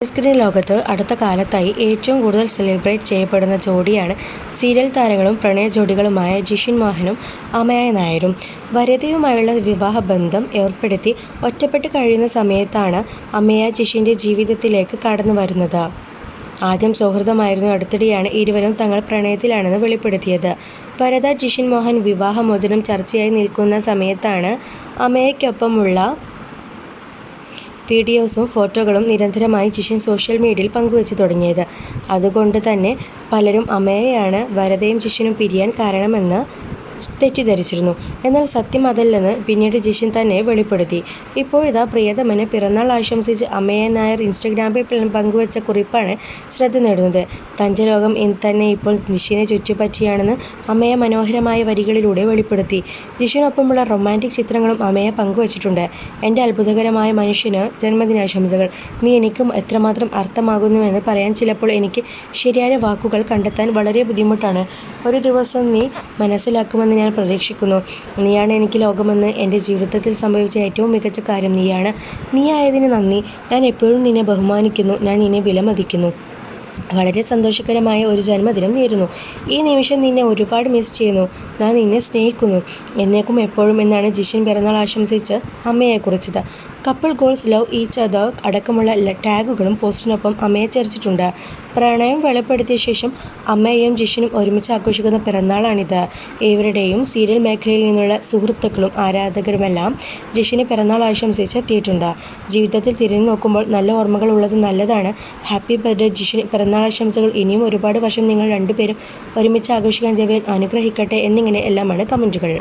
Screen ലോകത്ത് അടുത്ത കാലത്തായി ഏറ്റവും കൂടുതൽ സെലിബ്രേറ്റ് ചെയ്യപ്പെടുന്ന ജോഡിയാണ് സീരിയൽ താരങ്ങളും പ്രണയ ജോഡികളുമായ ജിഷിൻ മോഹനും അമയ നായരും. വരതയുമായുള്ള വിവാഹബന്ധം ഏർപ്പെടുത്തി ഒറ്റപ്പെട്ട് കഴിയുന്ന സമയത്താണ് അമയ ജിഷിന്റെ ജീവിതത്തിലേക്ക് കടന്നു വരുന്നത്. ആദ്യം സൗഹൃദമായിരുന്നു അടുത്തിടെയാണ് ഇരുവരും തങ്ങൾ പ്രണയത്തിലാണെന്ന് വെളിപ്പെടുത്തിയത്. ഭരത ജിഷിൻ മോഹൻ വിവാഹമോചനം ചർച്ചയായി നിൽക്കുന്ന സമയത്താണ് അമയയ്ക്കൊപ്പമുള്ള വീഡിയോസും ഫോട്ടോകളും നിരന്തരമായി ജിഷിൻ സോഷ്യൽ മീഡിയയിൽ പങ്കുവച്ചു തുടങ്ങിയത്. അതുകൊണ്ട് തന്നെ പലരും അമ്മയെയാണ് വരദയും ജിഷിനും പിരിയാൻ കാരണമെന്ന് തെറ്റിദ്ധരിച്ചിരുന്നു. എന്നാൽ സത്യം അതല്ലെന്ന് പിന്നീട് ജിഷിൻ തന്നെ വെളിപ്പെടുത്തി. ഇപ്പോഴിതാ പ്രിയതമന് പിറന്നാൾ ആശംസിച്ച് അമ്മയെ നായർ ഇൻസ്റ്റഗ്രാമിൽ പങ്കുവച്ച കുറിപ്പാണ് ശ്രദ്ധ നേടുന്നത്. തന്റെ ലോകം തന്നെ ഇപ്പോൾ ജിഷിനെ ചുറ്റിപ്പറ്റിയാണെന്ന് അമ്മയെ മനോഹരമായ വരികളിലൂടെ വെളിപ്പെടുത്തി. ജിഷിനൊപ്പമുള്ള റൊമാന്റിക് ചിത്രങ്ങളും അമ്മയെ പങ്കുവച്ചിട്ടുണ്ട്. എന്റെ അത്ഭുതകരമായ മനുഷ്യന് ജന്മദിനാശംസകൾ. നീ എനിക്കും എത്രമാത്രം അർത്ഥമാകുന്നുവെന്ന് പറയാൻ ചിലപ്പോൾ എനിക്ക് ശരിയായ വാക്കുകൾ കണ്ടെത്താൻ വളരെ ബുദ്ധിമുട്ടാണ്. ഒരു ദിവസം നീ മനസ്സിലാക്കുമെന്ന് ഞാൻ പ്രതീക്ഷിക്കുന്നു. നീയാണ് എനിക്ക് ലോകമെന്ന് എന്റെ ജീവിതത്തിൽ സംഭവിച്ച ഏറ്റവും മികച്ച കാര്യം നീയാണ്. നീ നീയായതിന് നന്ദി. ഞാൻ എപ്പോഴും നിന്നെ ബഹുമാനിക്കുന്നു. ഞാൻ നിന്നെ വിലമതിക്കുന്നു. വളരെ സന്തോഷകരമായ ഒരു ജന്മദിനം നേരുന്നു. ഈ നിമിഷം നിന്നെ ഒരുപാട് മിസ് ചെയ്യുന്നു. ഞാൻ നിന്നെ സ്നേഹിക്കുന്നു. എന്നേക്കും എപ്പോഴും എന്നാണ് ജിഷൻ പിറന്നാൾ ആശംസിച്ച് അമ്മയെ കുറിച്ചത്. Couple goals love each other അടക്കമുള്ള ടാഗുകളും പോസ്റ്റിനൊപ്പം അമ്മയെ ചേർത്തിട്ടുണ്ട് പ്രണയം വെളിപ്പെടുത്തിയ ശേഷം അമ്മയെയും ജിഷനും ഒരുമിച്ച് ആഘോഷിക്കുന്ന പിറന്നാളാണിത്. ഇവരുടെയും സീരിയൽ മേഖലയിൽ നിന്നുള്ള സുഹൃത്തുക്കളും ആരാധകരുമെല്ലാം ജിഷിന് പിറന്നാൾ ആശംസിച്ച് എത്തിയിട്ടുണ്ട്. ജീവിതത്തിൽ തിരിഞ്ഞു നോക്കുമ്പോൾ നല്ല ഓർമ്മകൾ ഉള്ളത് നല്ലതാണ്. ഹാപ്പി ബർത്ത്ഡേ ജിഷിന്. പിറന്നാൾ ആശംസകൾ ഇനിയും ഒരുപാട് വർഷം നിങ്ങൾ രണ്ടുപേരും ഒരുമിച്ച് ആഘോഷിക്കാൻ ദേവൻ അനുഗ്രഹിക്കട്ടെ എന്നിങ്ങനെ എല്ലാമാണ് കമന്റുകൾ.